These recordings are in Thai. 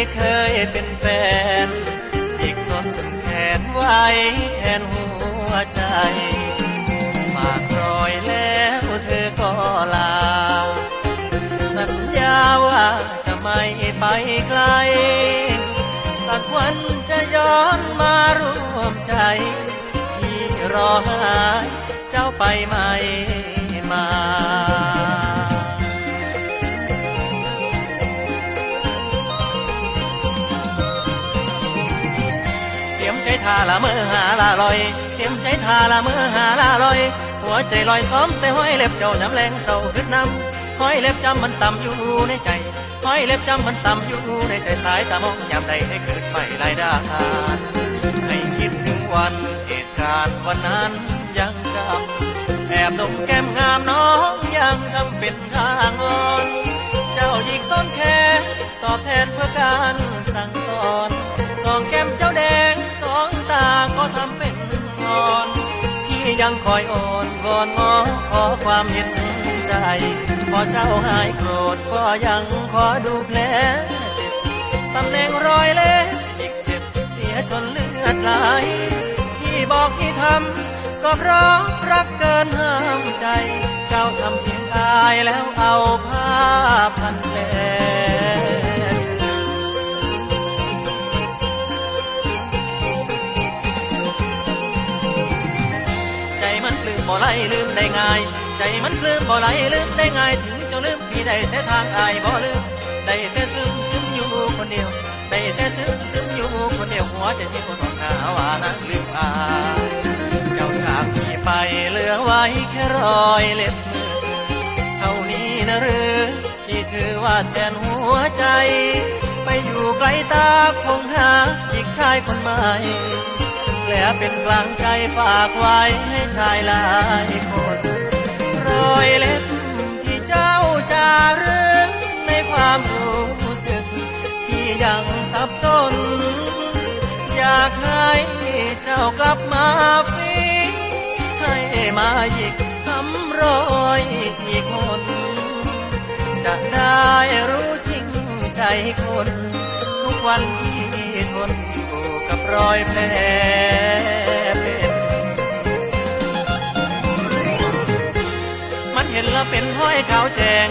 ที่เคยเป็นแฟนอีกต้นแขนไว้แทนหัวใจฝากรอยแล้วเธอก็ลา สัญญาว่าจะไม่ไปไกล สักวันจะย้อนมาร่วมใจ ที่รอหายเจ้าไปไหมมา ใจทาละเมื่อหาละลอย เตรียมใจทาละเมื่อหาละลอย หัวใจลอยซ้อมแต่ห้อยเล็บเจ้าน้ำแรงเศร้าขึ้นน้ำห้อยเล็บจำมันต่ำอยู่ในใจห้อยเล็บจำมันต่ำอยู่ในใจสายตามองยามใดให้เกิดไฟลายดาานให้คิดถึงวันเหตุการณ์วันนั้นยังจำแอบดมแก้มงามน้องยังทำเป็นทางอ ยังคอยอ่อนวอนงอขอความเห็นใจ พอเจ้าหายโกรธก็ยังขอดูแผลเจ็บตำแหน่งรอยเล็บอีกเจ็บเสียจนเลือดไหลที่บอกที่ทำก็เพราะรักเกินห้ามใจ เจ้าทำเพียงอายแล้วเอาผ้าพันแผล ไหลลืมได้ง่าย ใจมันปลื้มบ่ไหลลืมได้ง่าย ถึงจะลืมพี่ได้แต่ทางอายบ่ลืมได้แต่ซึมซึมอยู่คนเดียวได้แต่ซึมซึมอยู่คนเดียวหัวใจที่คนของหาว่านั้นลืมอายเจ้าจากพี่ไปเหลือไว้แค่รอยเล็บมือเท่านี้นะหรือที่ถือว่าแทนหัวใจ ไปอยู่ไกลตาคงหาอีกชายคนใหม่ และเป็นกลางใจฝากไว้ให้ชายหลายคน รอยเล็บที่เจ้าจารึกในความรู้สึก ที่ยังสับสน อยากให้เจ้ากลับมาฟีให้มาหยิกซ้ำรอยอีกคน จะได้รู้จริงใจคน ทุกวันที่ รอยแผลเป็นมันเห็นแล้วเป็นห้อยขาวแจง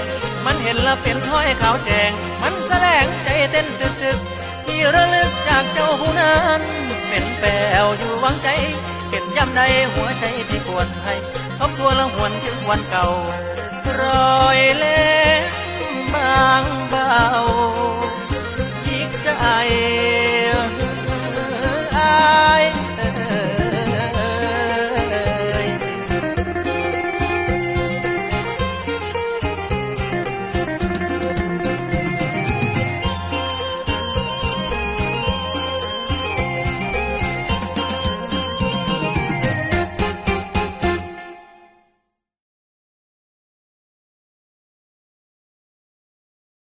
มันเห็นแล้วเป็นห้อยขาวแจง มันแสดงใจเต้นตึกตึกที่ระลึกจากเจ้าผู้นั้นเป็นแปลวอยู่หวังใจเห็นย่ำใดหัวใจที่ปวดให้ทบทวนล้วหวนถึงวันเก่ารอยเล็บบา